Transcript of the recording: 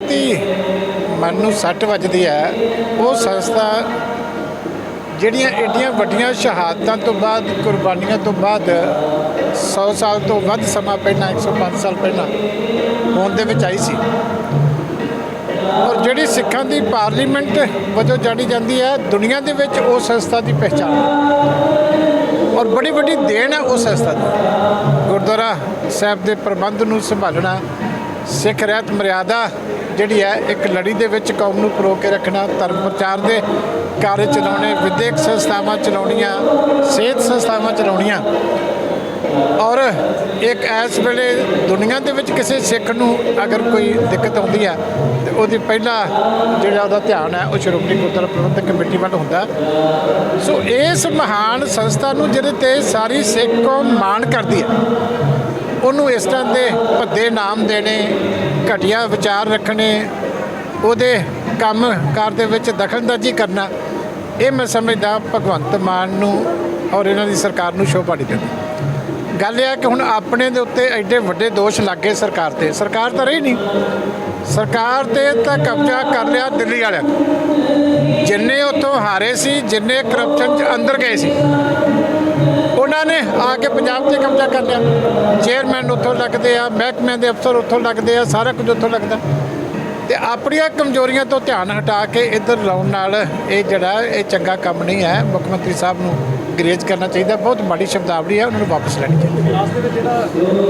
ਦੀ ਮਨ ਨੂੰ ਸੱਟ ਵੱਜਦੀ ਹੈ, ਉਹ ਸੰਸਥਾ ਜਿਹੜੀਆਂ ਏਡੀਆਂ ਵੱਡੀਆਂ ਸ਼ਹਾਦਤਾਂ ਤੋਂ ਬਾਅਦ, ਕੁਰਬਾਨੀਆਂ ਤੋਂ ਬਾਅਦ 100 ਸਾਲ ਤੋਂ ਵੱਧ ਸਮਾਂ ਪਹਿਲਾਂ 105 ਸਾਲ ਪਹਿਲਾਂ ਹੋਂਦ ਦੇ ਵਿੱਚ ਆਈ ਸੀ। ਔਰ ਜਿਹੜੀ ਸਿੱਖਾਂ ਦੀ ਪਾਰਲੀਮੈਂਟ ਵਜੋਂ ਜਾਣੀ ਜਾਂਦੀ ਹੈ, ਦੁਨੀਆ ਦੇ ਵਿੱਚ ਉਹ ਸੰਸਥਾ ਦੀ ਪਹਿਚਾਣ। ਔਰ ਬੜੀ ਵੱਡੀ ਦੇਣ ਹੈ ਉਸ ਸੰਸਥਾ ਦੀ। ਗੁਰਦੁਆਰਾ ਸਾਹਿਬ ਦੇ ਪ੍ਰਬੰਧ ਨੂੰ ਸੰਭਾਲਣਾ ਸਿੱਖ ਰਹਿਤ ਮਰਿਆਦਾ ਜਿਹੜੀ ਹੈ, ਇੱਕ ਲੜੀ ਦੇ ਵਿੱਚ ਕੌਮ ਨੂੰ ਪਰੋ ਕੇ ਰੱਖਣਾ, ਧਰਮ ਪ੍ਰਚਾਰ ਦੇ ਕਾਰਜ ਚਲਾਉਣੇ, ਵਿਦਿਅਕ ਸੰਸਥਾਵਾਂ ਚਲਾਉਣੀਆਂ, ਸਿਹਤ ਸੰਸਥਾਵਾਂ ਚਲਾਉਣੀਆਂ। ਔਰ ਇੱਕ ਇਸ ਵੇਲੇ ਦੁਨੀਆ ਦੇ ਵਿੱਚ ਕਿਸੇ ਸਿੱਖ ਨੂੰ ਅਗਰ ਕੋਈ ਦਿੱਕਤ ਆਉਂਦੀ ਹੈ, ਤੇ ਉਹਦੀ ਪਹਿਲਾ ਜਿਹੜਾ ਉਹਦਾ ਧਿਆਨ ਹੈ, ਉਹ ਸ਼੍ਰੋਮਣੀ ਗੁਰਦੁਆਰਾ ਪ੍ਰਬੰਧਕ ਕਮੇਟੀ ਵੱਲ ਹੁੰਦਾ ਸੋ ਇਸ ਮਹਾਨ ਸੰਸਥਾ ਨੂੰ ਜਿਹਦੇ ਤੇ ਸਾਰੀ ਸਿੱਖ ਕੌਮ ਮਾਣ ਕਰਦੀ ਹੈ। ਉਹਨੂੰ ਇਸ ਤਰ੍ਹਾਂ ਦੇ ਭੱਦੇ ਨਾਮ ਦੇਣੇ, ਘਟੀਆ ਵਿਚਾਰ ਰੱਖਣੇ, ਉਹਦੇ ਕੰਮ ਕਾਰ ਦੇ ਵਿੱਚ ਦਖਲਅੰਦਾਜ਼ੀ ਕਰਨਾ, ਇਹ ਮੈਂ ਸਮਝਦਾ ਭਗਵੰਤ ਮਾਨ ਨੂੰ ਔਰ ਇਹਨਾਂ ਦੀ ਸਰਕਾਰ ਨੂੰ ਸ਼ੋਭਾ ਨਹੀਂ ਦਿੰਦਾ। ਗੱਲ ਇਹ ਹੈ ਕਿ ਹੁਣ ਆਪਣੇ ਦੇ ਉੱਤੇ ਐਡੇ ਵੱਡੇ ਦੋਸ਼ ਲੱਗੇ ਸਰਕਾਰ ਤੇ। ਸਰਕਾਰ ਤਾਂ ਰਹੀ ਨਹੀਂ। ਸਰਕਾਰ ਤੇ ਤਾਂ ਕਬਜ਼ਾ ਕਰ ਲਿਆ ਦਿੱਲੀ ਵਾਲਿਆਂ ਜਿੰਨੇ ਉੱਥੋਂ ਹਾਰੇ ਸੀ, ਜਿੰਨੇ ਕਰਪਸ਼ਨ ਚ ਅੰਦਰ ਗਏ ਸੀ ਉਹਨਾਂ ਨੇ ਆ ਕੇ ਪੰਜਾਬ ਤੇ ਕਬਜ਼ਾ ਕਰ ਲਿਆ। ਚੇਅਰਮੈਨ ਉੱਥੋਂ ਲੱਗਦੇ ਆ ਮਹਿਕਮਿਆਂ ਦੇ ਅਫਸਰ ਉੱਥੋਂ ਲੱਗਦੇ ਆ, ਸਾਰਾ ਕੁਝ ਉੱਥੋਂ ਲੱਗਦਾ। ਤੇ ਆਪਣੀਆਂ ਕਮਜ਼ੋਰੀਆਂ ਤੋਂ ਧਿਆਨ ਹਟਾ ਕੇ ਇੱਧਰ ਲਾਉਣ ਨਾਲ ਇਹ ਜਿਹੜਾ, ਇਹ ਚੰਗਾ ਕੰਮ ਨਹੀਂ ਹੈ। ਮੁੱਖ ਮੰਤਰੀ ਸਾਹਿਬ ਨੂੰ ਗਰੇਜ ਕਰਨਾ ਚਾਹੀਦਾ। ਬਹੁਤ ਮਾੜੀ ਸ਼ਬਦਾਵਲੀ ਹੈ, ਉਹਨਾਂ ਨੂੰ ਵਾਪਸ ਲੈਣੀ ਚਾਹੀਦੀ